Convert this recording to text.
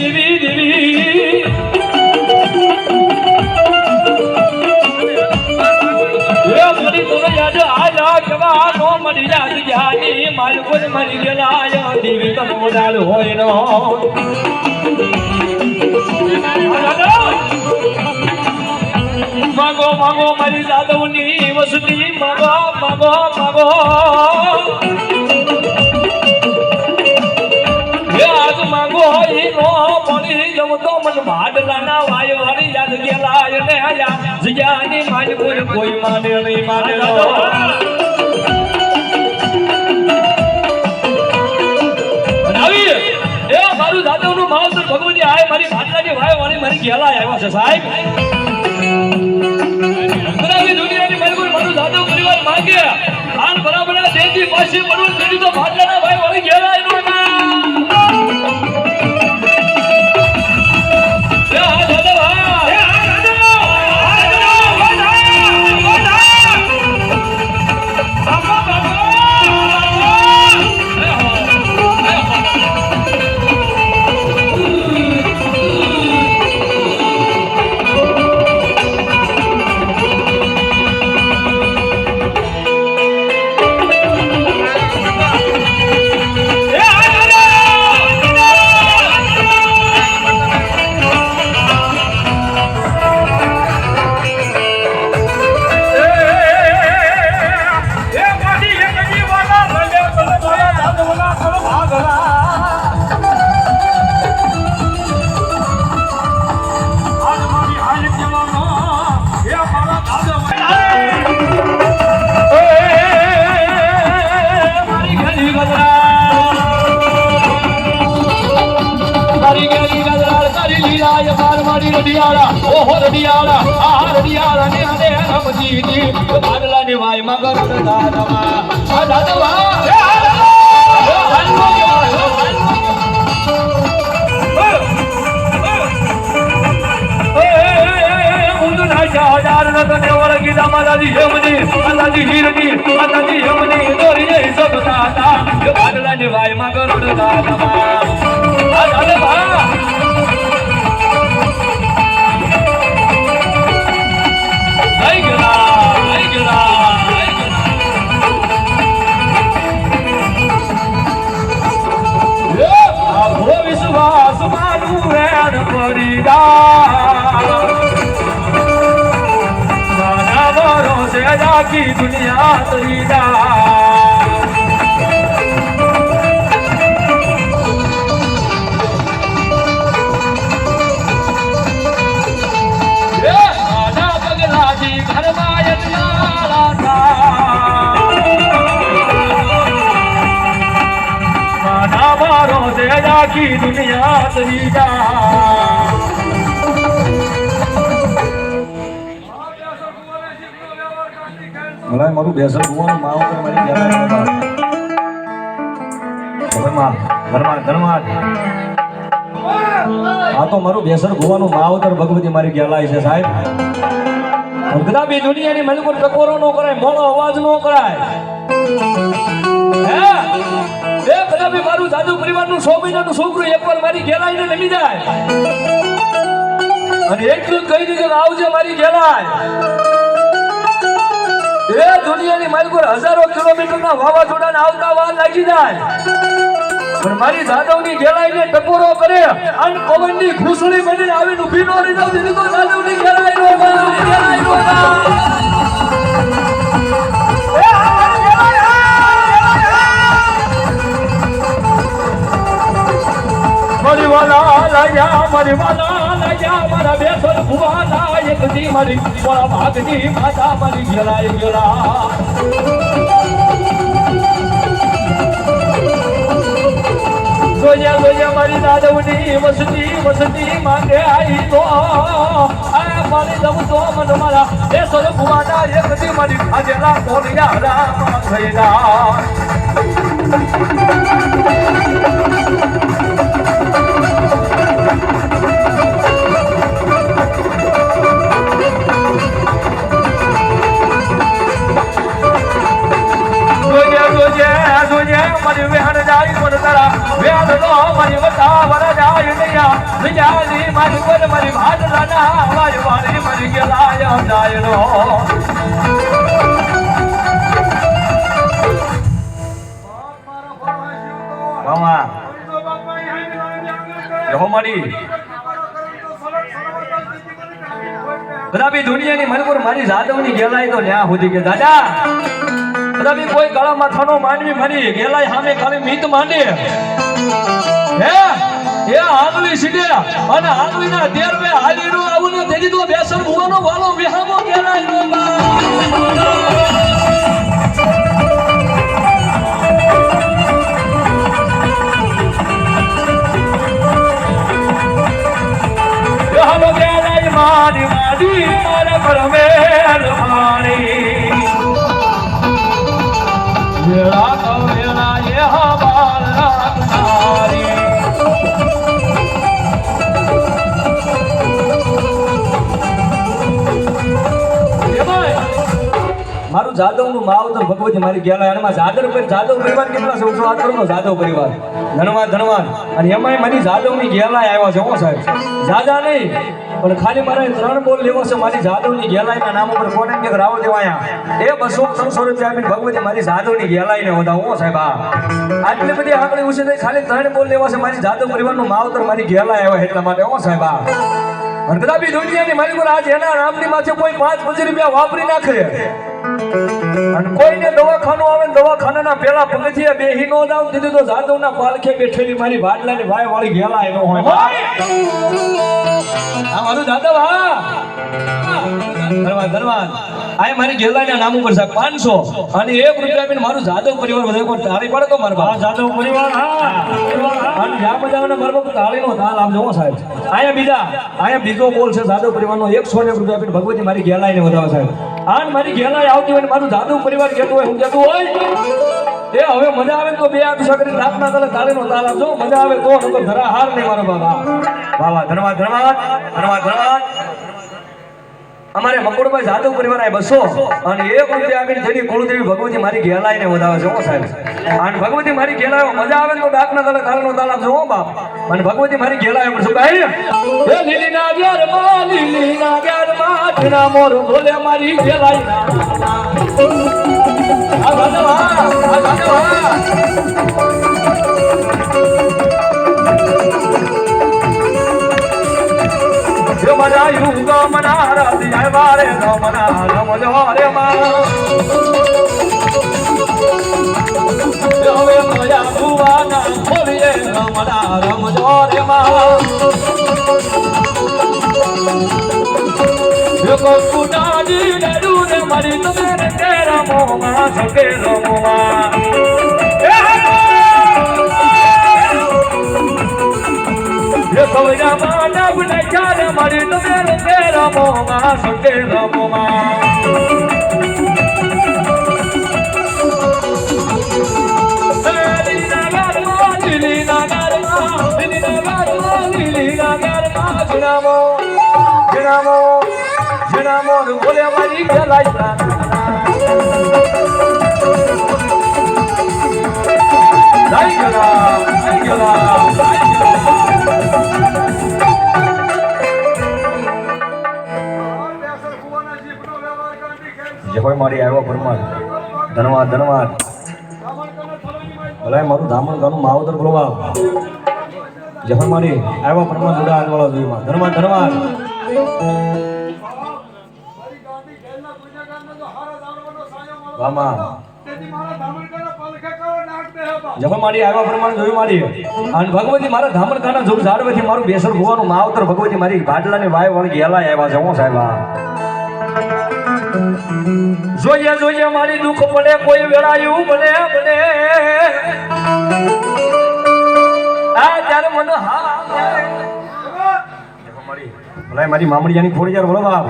દેવી દેવી. મરી તો યાદ આજા કેવા નો મરી ગયેલા દેવી તમ મોડાલ હોય નો. માગો માગો, મારી જાદવની વસતી, મગો મગો, માગો. એ મારું દાદવનું માવતર ભગવતી આય મારી ભાડલાની વાય વાળી મારી ગેલા છે, સાહેબ. દુનિયાની મારી દાદવ પરિવાર માંગે. આન બરાબર તેની તો ઓહો રડિયાળા આ રડિયાળા ને આને રમજી દી બાદલા ની વાય મગર દાદવા આ દાદવા માતાજી હેમની માતાજી હીરની માતાજી હેમની દોરી જઈ સબ દાદા કરી મારા ભરોસે રાખી દુનિયા તરી ભલાય મારું બેસર ભુવાનું માવતર મારી જરા ઘરમાં ઘરમાં આ તો મારું બેસર ભુવાનું માવતર ભગવતી મારી ગેલાય છે, સાહેબ. કદાપી દુનિયાની મને કોઈ ટકોરો ન કરાય મોડો અવાજ ન કરાય. હે? એ કદાપી મારું સાધુ પરિવારનું સો મહિનાનું છોકરું એકવાર મારી ઘેરાઈને નમી જાય. અને એટલું કહી દીધું આવજે મારી ઘેરાય એ દુનિયાની મારી કોઈ હજારો કિલોમીટરના વાવાઝોડાને આવતા વાર લાગી જાય. પણ મારી જાદવની ઘેરાઈને ટકોરો કરે અને પવનની ખુશડી બનીને આવીને ઊભી નો રહી દીધી જાદવની જાદવની ઘેરાઈ નો એ આ ઘેરાઈ, લાયા મારી બેસર ભુવાના એક દી મારી મારા ભાગની માતા મારી ઘેરાઈ ગયેલા જોયા જોયા, મારી દાદવની વસતી વસતી માંગે આવી તો. આ મારી દમ તો મન મારા એ ભુવાના એક દી જો મારી કદાપી દુનિયાની મનપુર મારી જાદવની ગેલાઈ તો ન્યા સુધી કે દાદા કદાપી કોઈ ગળા થનો માંડવી મારી ગેલાઈ સામે ખાલી મીત માંડે હે એ આંગળી સીડે અને આંગળીના દેરવે હાલીનું આવું ને તેથી તો બેસન ભુવાનો વાલો વિહામો કેરાય હાલો મારી મારી મારા પર મહેરબાની મારું જાદવનું માવતર ભગવતી મારી ગયેલા એમાં જાદર જાદવ પરિવાર કેટલા છે? ઓછો વાત કરો જાદવ પરિવાર. ધનવાન ધનવાન. અને એમાંય મારી જાદવની ગેલા આવ્યા છે, હો સાહેબ. જાદા નહીં, પણ ખાલી મારે ત્રણ બોલ લેવો છે, મારી જાદવની ગેલાઈના નામ ઉપર કોને કે રાવ દેવાયા. એ બસો ત્રણસો રૂપિયા આપીને ભગવતી મારી જાદવની ગેલાઈને હોતા હો સાહેબ આ આટલી બધી આંકડી ઉછે ખાલી ત્રણ બોલ લેવા છે, મારી જાદવ પરિવારનું માવતર મારી ગેલા આવ્યા એટલા માટે, હો સાહેબ આ અને કદાપી દુનિયાની પર આજ એના નામની માથે કોઈ પાંચ પચીસ રૂપિયા વાપરી નાખે. અને કોઈને દવાખાનું આવે ને દવાખાનાના પેલા પગથિયા બેહી નો દાવ દીધી તો જાદવના પાલખે બેઠેલી મારી ભાડલાની ભાઈ વાળી ઘેલા એનો હોય. આ મારું જાદવ, હા. ધન્યવાદ આ મારી ગેલાના નામ ઉપર સાહેબ પાંચસો. અને એક રૂપિયા મારું જાદવ પરિવાર વધારે તારી પડે તો મારા જાદવ પરિવાર, હા. અને જ્યાં બજાવને મારા બાપુ તાળીનો તાલ આપજો હો સાહેબ. અહીંયા બીજા, અહીંયા બીજો બોલ છે જાદવ પરિવારનો, એકસો ને રૂપિયા આપીને ભગવતી મારી ગેલાઈને વધાવે સાહેબ. આન મારી ગેલાઈ આવતી હોય ને મારું જાદવ પરિવાર કહેતું હોય, હું કહેતું હોય, એ હવે મજા આવે તો બે આપી શકે દાંતના તલે તાળીનો તાલ આપજો, મજા આવે તો, નકર ધરા હાર નહીં મારો બાબા વાહ, ધન્યવાદ ધન્યવાદ ધન્યવાદ ધન્યવાદ. અમારે મકુડભાઈ જાદવ પરિવાર આ બસો. અને એક રૂપિયા આપીને જેની કુળદેવી ભગવતી મારી ઘેલાઈને વધાવે છે, હો સાહેબ. અને ભગવતી મારી ઘેલાયો, મજા આવે તો ડાકના તલે કાલનો તાલ આપજો, હો બાપ. અને ભગવતી મારી ઘેલાયો, પણ શું કહે એ લીલી ના વ્યારમાં લીલી ના વ્યારમાં જના મોર ભોલે મારી ઘેલાઈ ના. આ જાદવ આ જાદવ હા જો મજા યુગ મનારા દિયા વારે રમના રમજો રે માં soltera woman. Thank you, love. Thank you, love. જે હોય મારી આવ્યો પરમાર ધન્યવાદ ધન્યવાદ ભલે મારું ધામણ ગાનું માવતર બોલવા જે હોય મારી આવ્યો પરમાર જોડા આજવાળા જોઈમાં ધન્યવાદ ધન્યવાદ આવ્યા પ્રમાણે જોયું મારી. અને ભગવતી મારા ધામણકાના જોગ ઝાડવેથી મારું બેસર ગોવાનું માવતર ભગવતી મારી ભાડલાની વાય વળગી ગયેલા આવ્યા છે, હું સાહેબ. જોઈએ જોઈએ, મારી દુઃખ પડે કોઈ વેળાયું બને બને આ ત્યારે મને હા. મારી મારી મામડિયાની ખોડી યાર બોલો બાપ.